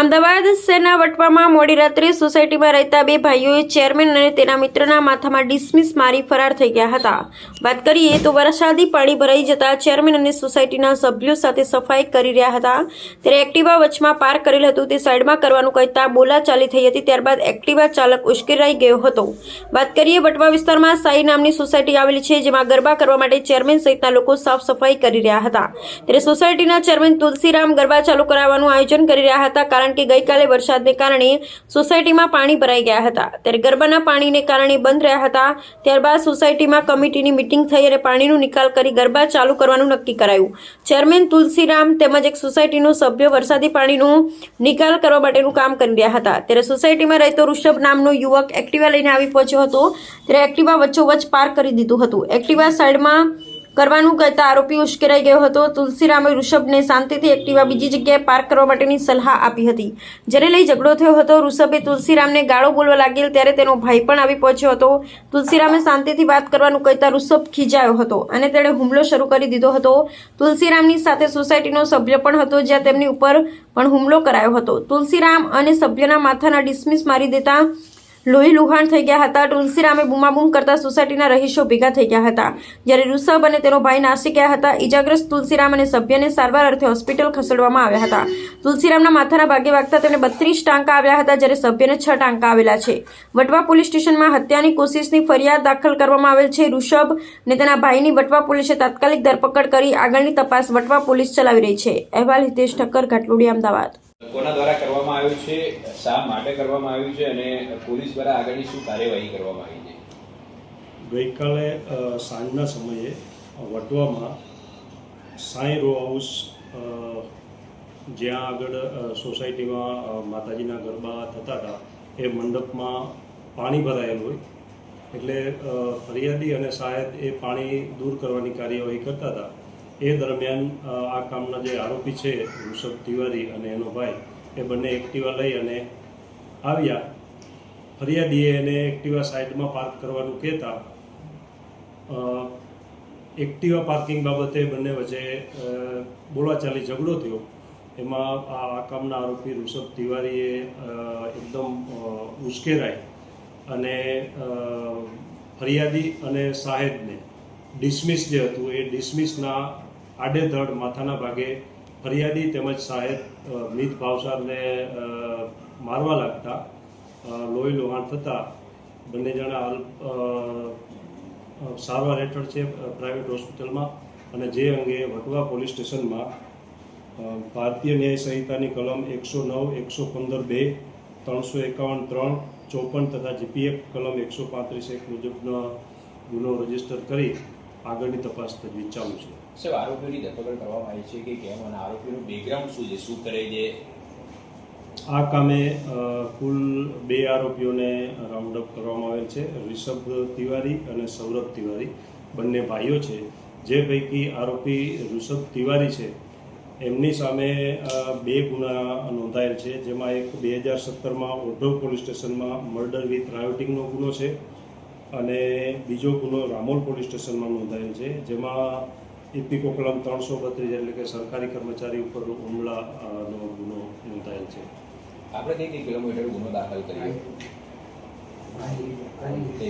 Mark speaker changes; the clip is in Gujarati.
Speaker 1: અમદાવાદ શહેરના વટવામાં મોડી રાત્રે સોસાયટીમાં રહેતા બે ભાઈઓએ ચેરમેન અને તેના મિત્રના માથામાં ડિસમિસ મારી ફરાર થઈ ગયા હતા. વાત કરીએ તો વરસાદી પાણી ભરાઈ જતા ચેરમેન અને સોસાયટીના સભ્યો સાથે સફાઈ કરી રહ્યા હતા. ત્યારે એક્ટિવા વચમાં પાર્ક કરેલ હતું તે સાઈડમાં કરવાનું કહેતા બોલાચાલી થઈ હતી. ત્યારબાદ એક્ટિવા ચાલક ઉશ્કેરાઈ ગયો હતો. વાત કરીએ વટવા વિસ્તારમાં સાઈ નામની સોસાયટી આવેલી છે, જેમાં ગરબા કરવા માટે ચેરમેન સહિતના લોકો સાફ સફાઈ કરી રહ્યા હતા. ત્યારે સોસાયટીના ચેરમેન તુલસીરામ ગરબા ચાલુ કરાવવાનું આયોજન કરી રહ્યા હતા. કારણ કે ગઈકાલે વરસાદને કારણે સોસાયટીમાં પાણી ભરાઈ ગયા હતા. ત્યારે ગરબાના પાણીને કારણે બંધ રહ્યા હતા. ત્યારબાદ સોસાયટીમાં કમિટીની મિટિંગ થઈ અને પાણીનો નિકાલ કરી ગરબા ચાલુ કરવાનું નક્કી કરાયું. ચેરમેન તુલસીરામ તેમજ એક સોસાયટીનો સભ્ય વરસાદી પાણીનો નિકાલ કરવા માટેનું કામ કરી રહ્યા હતા. ત્યારે સોસાયટીમાં રહેતો ઋષભ નામનો યુવક એક્ટિવા લઈને આવી પહોંચ્યો હતો. ત્યારે એક્ટિવા વચ્ચોવચ્ચ પાર્ક કરી દીધું હતું. એક્ટિવા સાઈડમાં કરવાનું કહેતા આરોપી ઉશ્કેરાઈ ગયો હતો. તુલસીરામે ઋષભને શાંતિથી એક્ટિવા બીજી જગ્યાએ પાર્ક કરવા માટેની સલાહ આપી હતી. જેને લઈ ઝઘડો થયો હતો, ઋષભે તુલસીરામને ગાળો બોલવા લાગેલ ત્યારે તેનો ભાઈ પણ આવી પહોંચ્યો હતો. તુલસીરામે શાંતિથી વાત કરવાનું કહેતા ઋષભ ખીજાયો હતો અને તેણે હુમલો શરૂ કરી દીધો હતો. તુલસીરામની સાથે સોસાયટીનો સભ્ય પણ હતો, જ્યાં તેમની ઉપર પણ હુમલો કરાયો હતો. તુલસીરામ અને સભ્યના માથાના ડિસમિસ મારી દેતા લોહી લુહાણ થઈ ગયા હતા. તુલસીરામે બૂમાબૂમ કરતા સોસાયટીના રહીશો ભેગા થઈ ગયા હતા. જ્યારે ઋષભ અને તેનો ભાઈ નાસી ગયા હતા. ઈજાગ્રસ્ત તુલસીરામ અને સભ્યને સારવાર અર્થે હોસ્પિટલ ખસેડવામાં આવ્યા હતા. તુલસીરામના માથાના ભાગે વાગતા તેને બત્રીસ ટાંકા આવ્યા હતા, જ્યારે સભ્યને છ ટાંકા આવેલા છે. વટવા પોલીસ સ્ટેશનમાં હત્યાની કોશિશની ફરિયાદ દાખલ કરવામાં આવેલ છે. ઋષભ અને તેના ભાઈની વટવા પોલીસે તાત્કાલિક ધરપકડ કરી આગળની તપાસ વટવા પોલીસ ચલાવી રહી છે. અહેવાલ હિતેશ ઠક્કર ઘાટલોડી અમદાવાદ.
Speaker 2: કોના દ્વારા કરવામાં આવ્યું છે, શા માટે કરવામાં આવ્યું છે અને પોલીસ દ્વારા આગળની શું કાર્યવાહી કરવામાં આવી છે?
Speaker 3: ગઈકાલે સાંજના સમયે વટવામાં સાંઈ રો હાઉસ જ્યાં આગળ સોસાયટીમાં માતાજીના ગરબા થતા હતા, એ મંડપમાં પાણી ભરાયેલું હોય, એટલે ફરિયાદી અને સાહેબ એ પાણી દૂર કરવાની કાર્યવાહી કરતા હતા. એ દરમિયાન આ કામના જે આરોપી છે, ઋષભ તિવારી અને એનો ભાઈ એ બંને એક્ટિવા લઈ અને આવ્યા. ફરિયાદીએ એને એક્ટિવા સાઈડમાં પાર્ક કરવાનું કહેતા એક્ટિવા પાર્કિંગ બાબતે બંને વચ્ચે બોલાચાલી ઝઘડો થયો. એમાં આ કામના આરોપી ઋષભ તિવારીએ એકદમ ઉશ્કેરાય અને ફરિયાદી અને સાહેબને ડિસમિસ જે હતું એ ડિસમિસના આડેધડ માથાના ભાગે ફરિયાદી તેમજ સાહેબ મિત ભાવસારને મારવા લાગતા લોહી લોહાણ થતાં બંને જણા હાલ સારવાર હેઠળ છે પ્રાઇવેટ હોસ્પિટલમાં અને જે અંગે વટવા પોલીસ સ્ટેશનમાં ભારતીય ન્યાય સંહિતાની કલમ એકસો નવ, એકસો પંદર બે, ત્રણસો એકાવન, ત્રણ, ચોપન તથા જીપીએફ કલમ એકસો પાંત્રીસ એક મુજબનો ગુનો રજિસ્ટર કરી આગળની તપાસ તજવીજ ચાલુ છે.
Speaker 2: સાહેબ આરોપીઓની ધરપકડ કરવામાં આવી છે કે કેમ અને આરોપીનું બેકગ્રાઉન્ડ શું છે? શું કરે છે?
Speaker 3: આ કામે કુલ બે આરોપીઓને રાઉન્ડ અપ કરવામાં આવેલ છે. રિષભ તિવારી અને સૌરભ તિવારી. બંને ભાઈઓ છે. જે પૈકી આરોપી ઋષભ તિવારી છે. એમની સામે બે ગુના નોંધાયેલ છે. જેમાં એક બે હજાર સત્તરમાં ઓઢવ પોલીસ સ્ટેશનમાં મર્ડર વિથ રાયોટિંગનો ગુનો છે. અને બીજો ગુનો રામોલ પોલીસ સ્ટેશનમાં નોંધાયેલ છે જેમાં ઇપિકો કલમ ત્રણસો બત્રીસ એટલે કે સરકારી કર્મચારી ઉપર હુમલાનો ગુનો નોંધાયેલ છે.
Speaker 2: આપણે કઈ કઈ કિલોમીટર ગુનો દાખલ કર્યો? તે